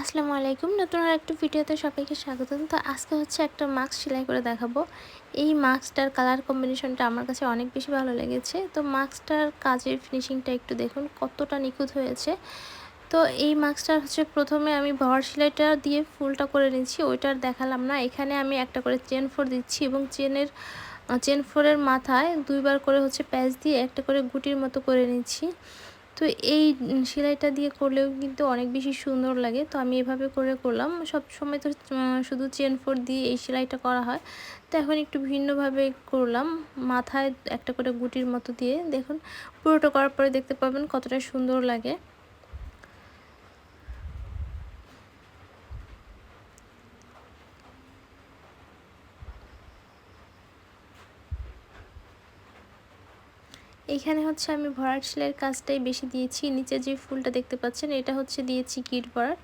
আসসালামু আলাইকুম। নতুন আর একটা ভিডিওতে সবাইকে স্বাগতম। তো আজকে হচ্ছে একটা মাস্ক সেলাই করে দেখাবো। এই মাস্কটার কালার কম্বিনেশনটা আমার কাছে অনেক বেশি ভালো লেগেছে। তো মাস্কটার কাজের ফিনিশিংটা একটু দেখুন, কতটা নিখুঁত হয়েছে। তো এই মাস্কটার হচ্ছে প্রথমে আমি ভর সেলাইটা দিয়ে ফুলটা করে নিচ্ছি। ওইটার দেখালাম না। এখানে আমি একটা করে চেন ফোর দিচ্ছি এবং চেনের, চেন ফোরের মাথায় দুইবার করে হচ্ছে প্যাচ দিয়ে একটা করে গুটির মতো করে নিচ্ছি। তো এই সেলাইটা দিয়ে করলেও কিন্তু অনেক বেশি সুন্দর লাগে। তো আমি এভাবে করে করলাম। সব সময় তো শুধু চেন ফোর দিয়ে এই সেলাইটা করা হয়। তো এখন একটু ভিন্নভাবে করলাম। মাথায় একটা করে গুটির মতো দিয়ে। দেখুন, পুরোটা করার পরে দেখতে পাবেন কতটা সুন্দর লাগে। এখানে হচ্ছে আমি ভরাট সেলাইয়ের কাজটাই বেশি দিয়েছি। নিচে যে ফুলটা দেখতে পাচ্ছেন, এটা হচ্ছে দিয়েছি কিট ভরাট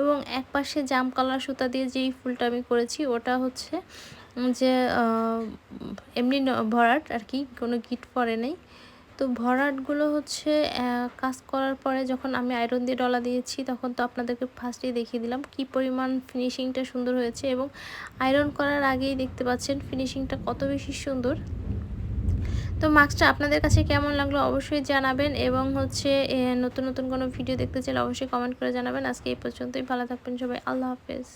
এবং এক পাশে জাম কালার সুতা দিয়ে যেই ফুলটা আমি করেছি, ওটা হচ্ছে যে এমনি ভরাট আর কি, কোনো গিট পরে নেই। তো ভরাটগুলো হচ্ছে কাজ করার পরে যখন আমি আয়রন দিয়ে ডলা দিয়েছি, তখন তো আপনাদেরকে ফার্স্টেই দেখিয়ে দিলাম কি পরিমাণ ফিনিশিংটা সুন্দর হয়েছে এবং আয়রন করার আগেই দেখতে পাচ্ছেন ফিনিশিংটা কত বেশি সুন্দর। তো মাস্কটা আপনাদের কাছে কেমন লাগল অবশ্যই জানাবেন এবং হচ্ছে নতুন নতুন কোনো ভিডিও দেখতে চাইলে অবশ্যই কমেন্ট করে জানাবেন। আজকে এই পর্যন্তই, ভালো থাকবেন সবাই, আল্লাহ হাফেজ।